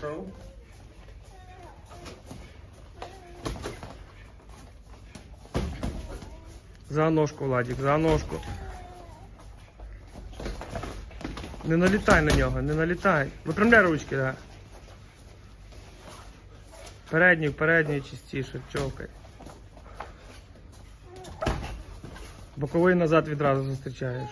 Пішов. За ножку, Владик, за ножку. Не налітай на нього, не налітай. Випрямляй ручки, да. Передній, передній чистіше, човкай. Боковий назад відразу зустрічаєш.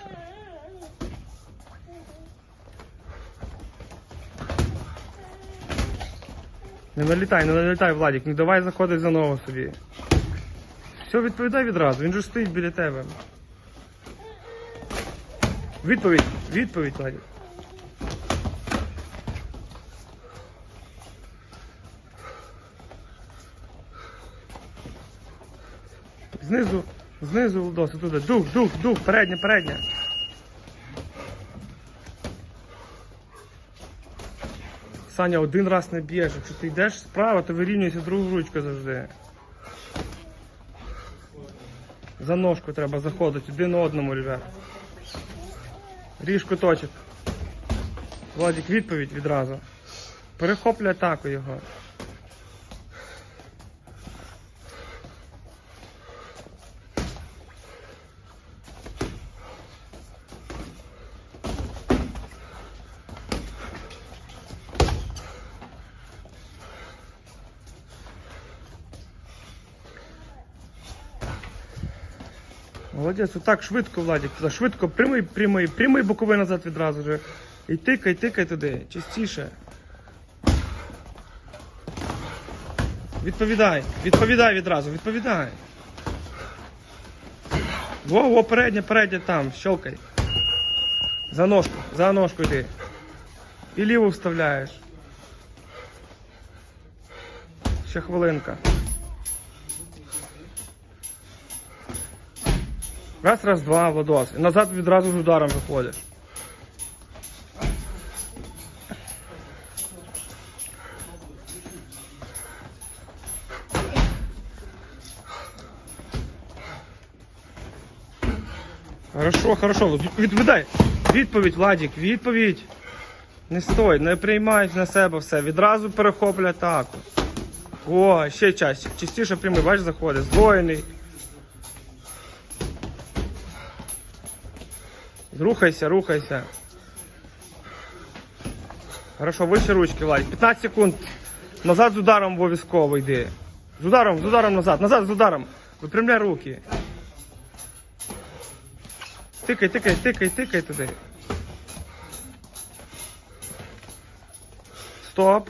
Не налітай, не налітай, Владик, не давай заходить за ногу собі. Все, відповідай відразу, він же стоїть біля тебе. Відповідь, відповідь, Владик. Знизу, знизу, Владос, туди. Дух, дух, дух, передня, передня. Саня, один раз не б'єш. Якщо ти йдеш справа, то вирівнюйся другу ручку завжди. За ножку треба заходити один одному, ребят. Ріж куточок. Владик, відповідь відразу. Перехоплюй атаку його. Молодець, отак швидко, Владик, швидко, прямий, прямий, прямий боковий назад відразу же. І тикай, тикай туди, частіше. Відповідай, відповідай відразу, відповідай. Во, во, передня, передня там, щелкай. За ножку, за ножку йди. І ліву вставляєш. Ще хвилинка. Раз, раз, два, Владос. І назад відразу з ударом виходиш. Хорошо, хорошо. Від- Відповідай. Відповідь, Владик, відповідь. Не стой, не приймай на себе все. Відразу перехоплюй атаку. О, ще чаще. Частіше прямий, бачиш, заходить. Здвоєний. Рухайся, рухайся. Хорошо, вище ручки, Владик. 15 секунд. Назад з ударом обов'язково йди. З ударом, з ударом назад. Назад з ударом. Випрямляй руки. Тикай, тикай, тикай, тикай туди. Стоп.